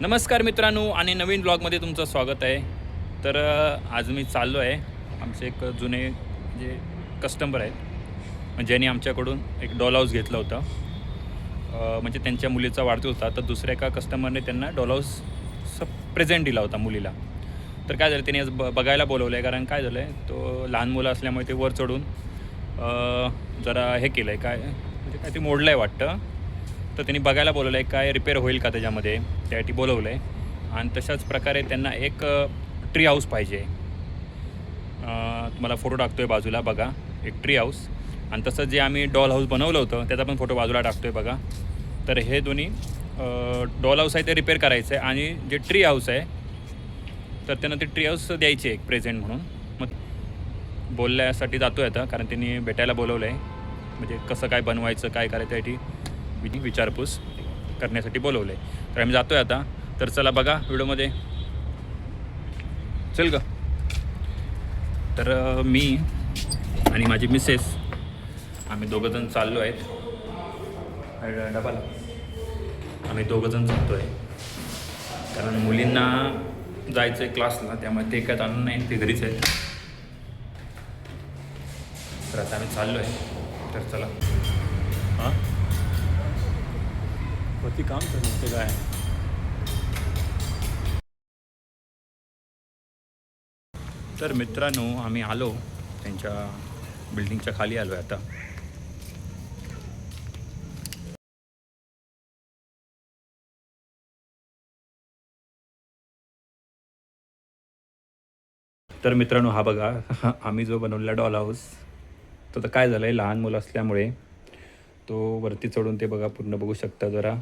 नमस्कार मित्रांनो आणि नवीन ब्लॉगमध्ये तुमचं स्वागत आहे. तर आज मी चाललो आहे. आमचे एक जुने जे कस्टमर आहेत ज्यांनी आमच्याकडून एक डॉल हाऊस घेतलं होतं. म्हणजे त्यांच्या मुलीचा वाढदिवस होता. तर दुसऱ्या एका कस्टमरने त्यांना डॉल हाऊस प्रेझेंट दिला होता मुलीला. तर काय झालं त्यांनी आज ब बघायला बोलवलं आहे कारण काय झालं आहे तो लहान मुलं असल्यामुळे ते वर चढून जरा हे केलं आहे काय म्हणजे काय ते मोडलं आहे वाटतं. तर त्यांनी बघायला बोलवलं आहे काय रिपेअर होईल का त्याच्यामध्ये? त्यासाठी बोलवलं आहे आणि तशाच प्रकारे त्यांना एक ट्री हाऊस पाहिजे. तुम्हाला फोटो टाकतो आहे बाजूला बघा. एक ट्री हाऊस आणि तसं जे आम्ही डॉल हाऊस बनवलं होतं त्याचा पण फोटो बाजूला टाकतो आहे बघा. तर हे दोन्ही डॉल हाऊस आहे ते रिपेअर करायचं आहे आणि जे ट्री हाऊस आहे तर त्यांना ते ट्री हाऊस द्यायचे एक प्रेझेंट म्हणून. मग बोलण्यासाठी जातो आहे आता कारण त्यांनी भेटायला बोलवलं आहे म्हणजे कसं काय बनवायचं काय करायचं त्यासाठी विधी विचारपूस करण्यासाठी बोलवलं. आहे तर आम्ही जातो आहे आता. तर चला बघा व्हिडिओमध्ये. चल का तर मी आणि माझी मिसेस आम्ही दोघंजण चाललो आहेत. डबाला. आम्ही दोघंजण चालतो आहे कारण मुलींना जायचं आहे क्लासला त्यामुळे ते काय आणून नाही ते घरीच आहेत. तर आता आम्ही चाललो आहे तर चला. हां? वरती काम करणं ते काय? तर मित्रांनो आम्ही आलो. त्यांच्या बिल्डिंगच्या खाली आलो आहे आता. तर मित्रांनो हा बघा आम्ही जो बनवलेला डॉल हाऊस तो तर काय झालं आहे लहान मुलं असल्यामुळे तो वरती चढून ते बघा पूर्ण बघू शकता जरा.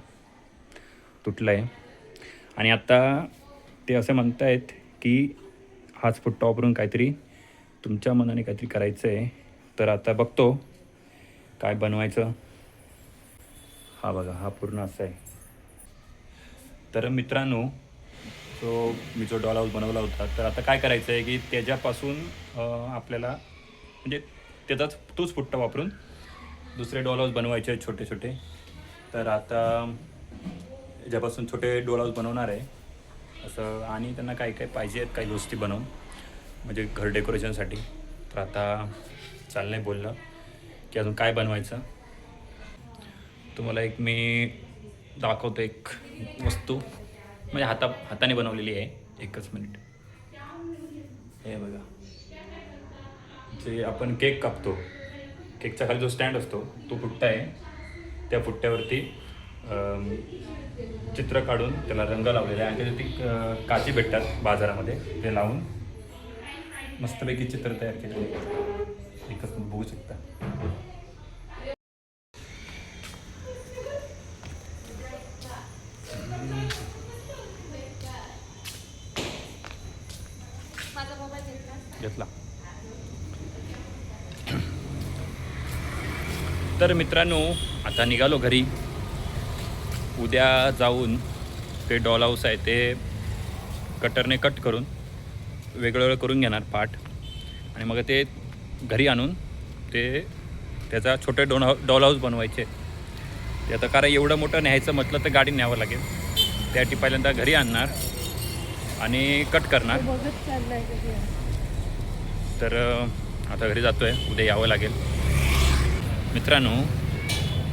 तुटला आहे आणि आता ते असं म्हणतायत की हाच फुट्टा वापरून काहीतरी तुमच्या मनाने काहीतरी करायचं आहे तर आता बघतो काय बनवायचं. हा बघा हा पूर्ण असा आहे. तर मित्रांनो तो मी जो डॉल हाऊस बनवला होता तर आता काय करायचं आहे की त्याच्यापासून आपल्याला म्हणजे त्याचाच तोच फुट्टा वापरून दुसरे डॉल हाऊस बनवायचे आहेत छोटे छोटे तर आता याच्यापासून छोटे डॉल हाऊस बनवणार आहे असं आणि त्यांना काही काही पाहिजे आहेत काही गोष्टी बनवून म्हणजे घर डेकोरेशनसाठी तर आता चाललं आहे बोललं की अजून काय बनवायचं. तुम्हाला एक मी दाखवतो एक वस्तू म्हणजे हाता हाताने बनवलेली आहे एकच मिनिट. हे बघा. जे आपण केक कापतो केकचा खाली जो स्टँड असतो तो फुट्टा आहे त्या फुट्ट्यावरती चित्र काढून त्याला रंग लावलेला आहे. आणि ती काची भेटतात बाजारामध्ये. ते लावून मस्तपैकी चित्र तयार केले एकच तुम्ही बघू शकता. घेतला. तर मित्रांनो आता निघालो घरी. उद्या जाऊन ते डॉल हाऊस आहे ते कटरने कट करून वेगळं वेगळं करून घेणार पार्ट आणि मग ते घरी आणून ते त्याचा छोटे डोन हाऊ डॉल हाऊस बनवायचे. ते आता कारण एवढं मोठं न्यायचं म्हटलं तर गाडी न्यावं लागेल. त्यासाठी पहिल्यांदा घरी आणणार आणि कट करणार. तर आता घरी जातो आहे उद्या यावं लागेल. मित्रांनो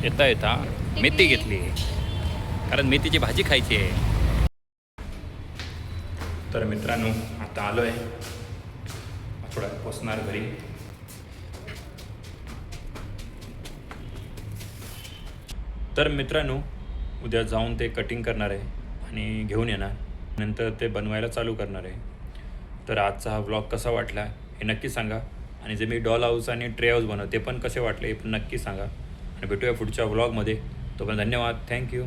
येता येता मेथी घेतली. कारण मेथीची भाजी खायची आहे. तर मित्रांनो आता आलो आहे. थोडा पोचणार घरी. तर मित्रांनो उद्या जाऊन ते कटिंग करणार आहे आणि घेऊन येणार. नंतर ते बनवायला चालू करणार आहे. तर आजचा हा व्लॉग कसा वाटला हे नक्की सांगा. आणि जे मी डॉल हाऊस आणि ट्रे हाऊस बनव ते पण कसे वाटले हे पण नक्की सांगा. आणि भेटूया पुढच्या व्लॉगमध्ये तो पण धन्यवाद. थँक्यू